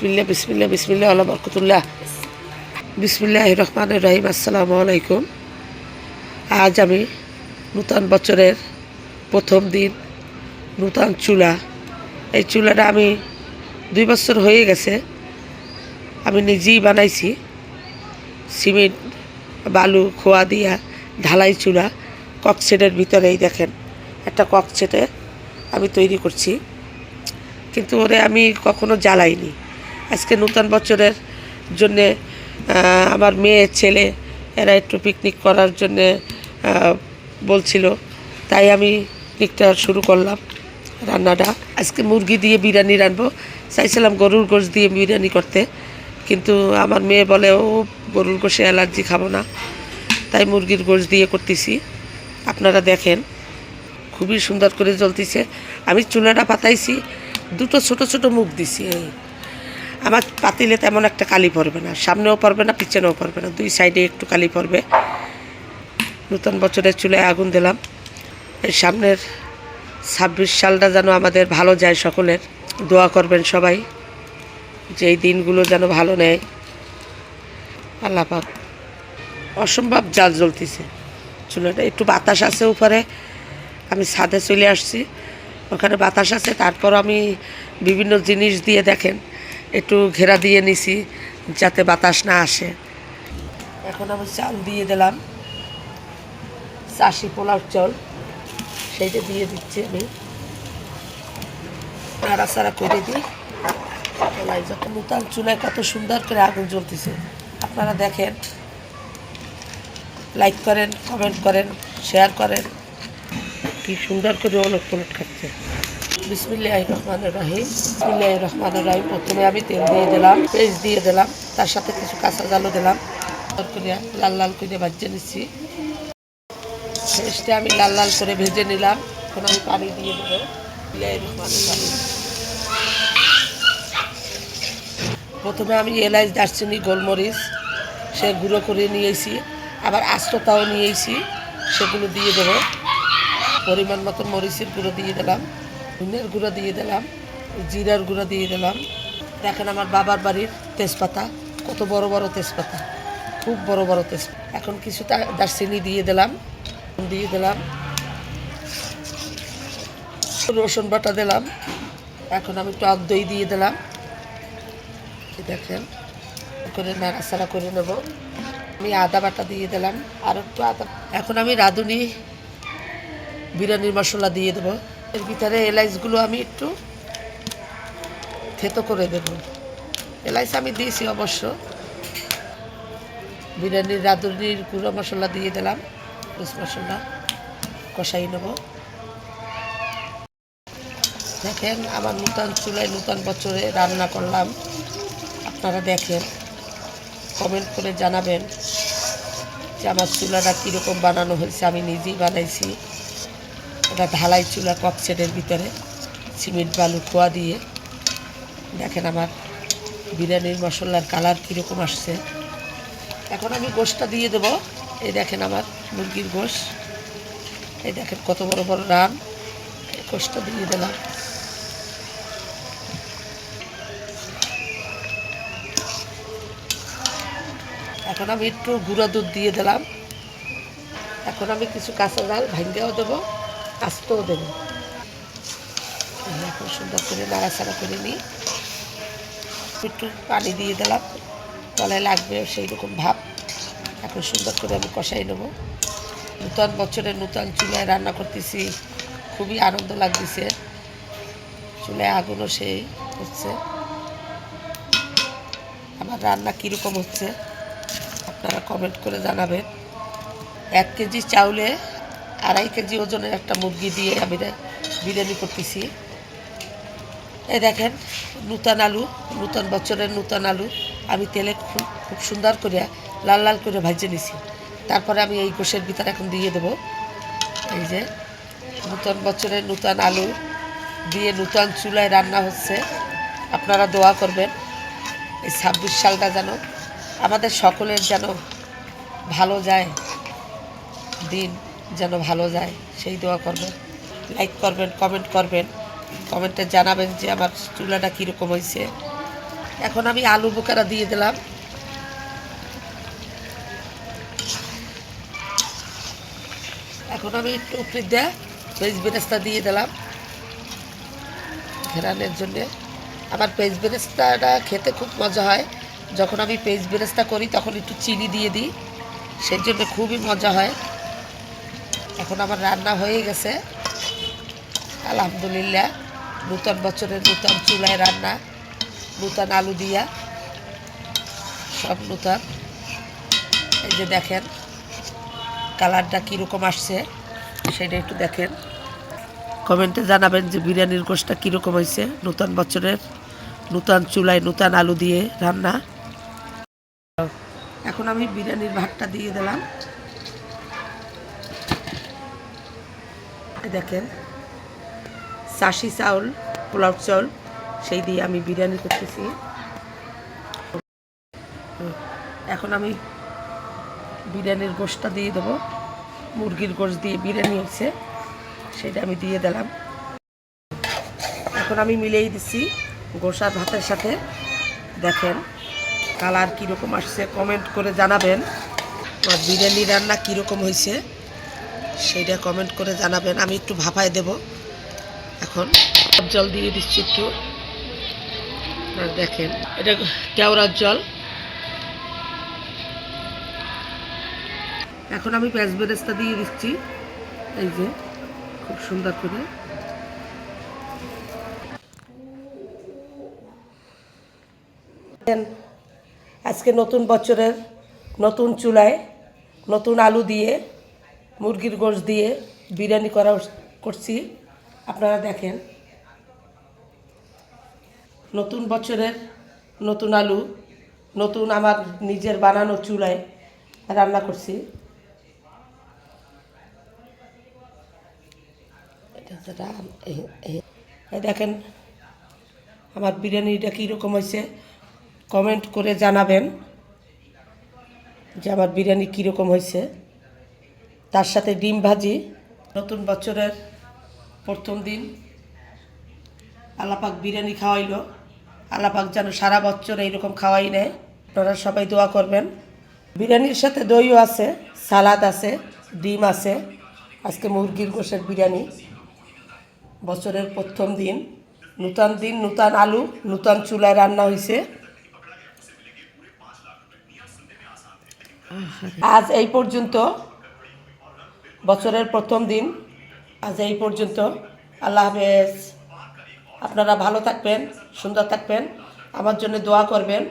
বিসমিল্লা বিসমিল্লা বিসমিল্লা আল্লাহ বরকতুল্লাহ। বিসমিল্লাহ রহমান রহিম, আসসালামু আলাইকুম। আজ আমি নূতন বছরের প্রথম দিন, নূতন চুলা। এই চুলাটা আমি দুই বছর হয়ে গেছে। আমি নিজেই বানাইছি। সিমেন্ট, বালু, খোয়া দিয়া ঢালাই চুলা ককসেটের ভিতরেই দেখেন, একটা ককসেটে আমি তৈরি করছি। কিন্তু ওরে আমি কখনো জ্বালাইনি। আজকে নূতন বছরের জন্যে আমার মেয়ে, ছেলে, এরা একটু পিকনিক করার জন্যে বলছিল। তাই আমি পিকনিকটা শুরু করলাম, রান্নাটা। আজকে মুরগি দিয়ে বিরিয়ানি রানবো চাইছিলাম গরুর গোশ দিয়ে বিরিয়ানি করতে, কিন্তু আমার মেয়ে বলে, ও, গরুর গোশে অ্যালার্জি খাব না। তাই মুরগির গোশ দিয়ে করতেছি। আপনারা দেখেন, খুবই সুন্দর করে জ্বলতেছে। আমি চুলাটা পাতাইছি, দুটো ছোট ছোট মুখ দিছি, এই। আমার পাতিলে তেমন একটা কালি পড়বে না, সামনেও পড়বে না, পিছনেও পড়বে না, দুই সাইডে একটু কালি পড়বে। নতুন বছরের চুলায় আগুন দিলাম। এই সামনের ছাব্বিশ সালটা যেন আমাদের ভালো যায় সকলের। দোয়া করবেন সবাই যে এই দিনগুলো যেন ভালো নেয়। আল্লাহ পাক, অসম্ভব জাল জ্বলতেছে। চুলাটা একটু বাতাস আছে উপরে, আমি ছাদে চলে আসছি। ওখানে বাতাস আছে তারপর আমি বিভিন্ন জিনিস দিয়ে দেখেন। একটু ঘেরা দিয়ে নিছি, যাতে বাতাস না আসে। এখন আমি চাল দিয়ে দিলাম। চাষি পোলাও চাল, সেইটা দিয়ে দিচ্ছি আমি। নাড়াচাড়া করে দিই। পোলাই যত নূতন চুলায় কত সুন্দর করে আগুন জ্বলতেছে। আপনারা দেখেন। লাইক করেন, কমেন্ট করেন, শেয়ার করেন। কি সুন্দর করে অলক পলট খাচ্ছে। বিসমিল্লাহ রহমান রাহিম। বিসমিল্লাহ রহমান রাহিম। প্রথমে আমি তেল দিয়ে দিলাম পেঁয়াজ দিয়ে দিলাম, তার সাথে কিছু কাঁচা জালও দিলাম। লাল লাল করে ভাজে নিচ্ছি। পেঁয়াজটা আমি লাল লাল করে ভেজে নিলাম। এখন আমি পানি দিয়ে দেবো। বিসমিল্লাহির রহমানির রহিম। প্রথমে আমি এলাচ দারচিনি, গোলমরিচ, সে গুঁড়ো করে নিয়েছি। আবার আস্ততাও নিয়েছি, সেগুলো দিয়ে দেবো। পরিমাণ মতো মরিচের গুঁড়ো দিয়ে দিলাম। ধনের গুঁড়ো দিয়ে দিলাম, জিরার গুঁড়ো দিয়ে দিলাম। দেখেন আমার বাবার বাড়ির তেজপাতা, কত বড় বড় তেজপাতা, খুব বড় বড় তেজপাতা। এখন কিছুটা দারচিনি দিয়ে দিলাম দিয়ে দিলাম। রসুন বাটা দিলাম, এখন আমি টক দই দিয়ে দিলাম। দেখেন, করে নাড়াচাড়া করে নেব। আমি আদা বাটা দিয়ে দিলাম, আর একটু আদা এখন আমি রাঁধুনি, বিরিয়ানির মশলা দিয়ে দেবো। এর ভিতরে এলাইচগুলো আমি একটু থেতো করে দেব। এলাইচ আমি দিয়েছি অবশ্য। বিরিয়ানির, রাঁধুনির গুঁড়ো মশলা দিয়ে দিলাম। রোজ মশলা কষাই নেব। দেখেন আমার নূতন চুলায় নূতন বছরে রান্না করলাম। আপনারা দেখেন কমেন্ট করে জানাবেন যে আমার চুলাটা কীরকম বানানো হয়েছে, আমি নিজেই বানাইছি। এটা ঢালাই চুলা ককসেটের ভিতরে, সিমেন্ট বালু খোয়া দিয়ে। দেখেন আমার বিরিয়ানির মশলার কালার কীরকম আসছে। এখন আমি গোশটা দিয়ে দেব। এই দেখেন আমার মুরগির গোশ। এই দেখেন কত বড় বড় রান। এই গোশটা দিয়ে দিলাম। এখন আমি একটু গুঁড়া দুধ দিয়ে দিলাম। এখন আমি কিছু কাঁচা জাল ভাঙ্গেও দেবো। আস্তেও দেবো। এখন সুন্দর করে নাড়াচাড়া করে নিই। একটু পানি দিয়ে দিলাম। তলায় লাগবে সেই রকম ভাব। এখন সুন্দর করে আমি কষাই নেব। নূতন বছরে নূতন চুলায় রান্না করতেছি। খুবই আনন্দ লাগতেছে। চুলায় আগুনও সেই হচ্ছে। আমার রান্না কীরকম হচ্ছে? আপনারা কমেন্ট করে জানাবেন। এক কেজি চাউলে আড়াই কেজি ওজনের একটা মুরগি দিয়ে আমি বিরিয়ানি করতেছি। এই দেখেন, নূতন আলু, নূতন বছরের নূতন আলু। আমি তেলে খুব খুব সুন্দর করে লাল লাল করে ভাজে নিছি। তারপরে আমি এই গোষের ভিতরে এখন দিয়ে দেবো। এই যে, নূতন বছরের নূতন আলু দিয়ে নূতন চুলায় রান্না হচ্ছে। আপনারা দোয়া করবেন, এই ছাব্বিশ সালটা যেন আমাদের সকলের যেন ভালো যায় দিন। যেন ভালো যায়, সেই দোয়া করবেন লাইক করবেন কমেন্ট করবেন কমেন্টে জানাবেন যে আমার চুলাটা কীরকম হয়েছে এখন আমি আলু বোকারা দিয়ে দিলাম। এখন আমি একটু দিয়ে পেঁয়াজ বেরেস্তা দিয়ে দিলাম। ঘেরানোর জন্যে। আমার পেঁয়াজ বেরেস্তাটা খেতে খুব মজা হয়। যখন আমি পেঁয়াজ বেরেস্তা করি, তখন একটু চিনি দিয়ে দিই। সেই জন্য খুবই মজা হয়। এখন আমার রান্না হয়ে গেছে। আলহামদুলিল্লাহ, নূতন বছরের নূতন চুলায় রান্না, নূতন আলু দিয়া, সব নূতন। এই যে দেখেন, কালারটা কীরকম আসছে, সেটা একটু দেখেন। কমেন্টে জানাবেন যে বিরিয়ানির গোষ্ঠটা কীরকম হয়েছে, নূতন বছরের নূতন চুলায় নূতন আলু দিয়ে রান্না। এখন আমি বিরিয়ানির ভাতটা দিয়ে দিলাম। দেখেন চাষি চাউল, পোলাও চাউল, সেই দিয়ে আমি বিরিয়ানি করতেছি। এখন আমি বিরিয়ানির গোশটা দিয়ে দেবো। মুরগির গোশ দিয়ে বিরিয়ানি হচ্ছে, সেটা আমি দিয়ে দিলাম। এখন আমি মিলিয়ে দিচ্ছি গোসার ভাতের সাথে। দেখেন, কালার কীরকম আসছে কমেন্ট করে জানাবেন। আর বিরিয়ানি রান্না কীরকম হয়েছে? সেইটা কমেন্ট করে জানাবেন, আমি একটু ভাপায় দেব। এখন জল দিয়ে দিচ্ছি একটু। দেখেন, এটা কেওড়ার জল। এখন আমি পেঁয়াজ বেরেস্তা দিয়ে দিচ্ছি। এই যে, খুব সুন্দর করে। আজকে নতুন বছরের নতুন চুলায় নতুন আলু দিয়ে মুরগির গোশ দিয়ে বিরিয়ানি করা করছি। আপনারা দেখেন। নতুন বছরের নতুন আলু, নতুন আমার নিজের বানানো চুলায় রান্না করছি। দেখেন, আমার বিরিয়ানিটা কীরকম হয়েছে, কমেন্ট করে জানাবেন যে আমার বিরিয়ানি কীরকম হয়েছে। তার সাথে ডিম ভাজি, নতুন বছরের প্রথম দিন। আলাপাক বিরিয়ানি খাওয়াইলো। আলাপাক যেন সারা বছর এইরকম খাওয়াই নেয়। আপনারা সবাই দোয়া করবেন। বিরিয়ানির সাথে দইও আছে, সালাদ আছে, ডিম আছে। আজকে মুরগির গোশের বিরিয়ানি। বছরের প্রথম দিন। নূতন দিন, নূতন আলু, নূতন চুলায় রান্না হয়েছে আজ এই পর্যন্ত বছরের প্রথম দিন। আজ এই পর্যন্ত। আল্লাহ হাফেজ। আপনারা ভালো থাকবেন, সুন্দর থাকবেন। আমার জন্য দোয়া করবেন।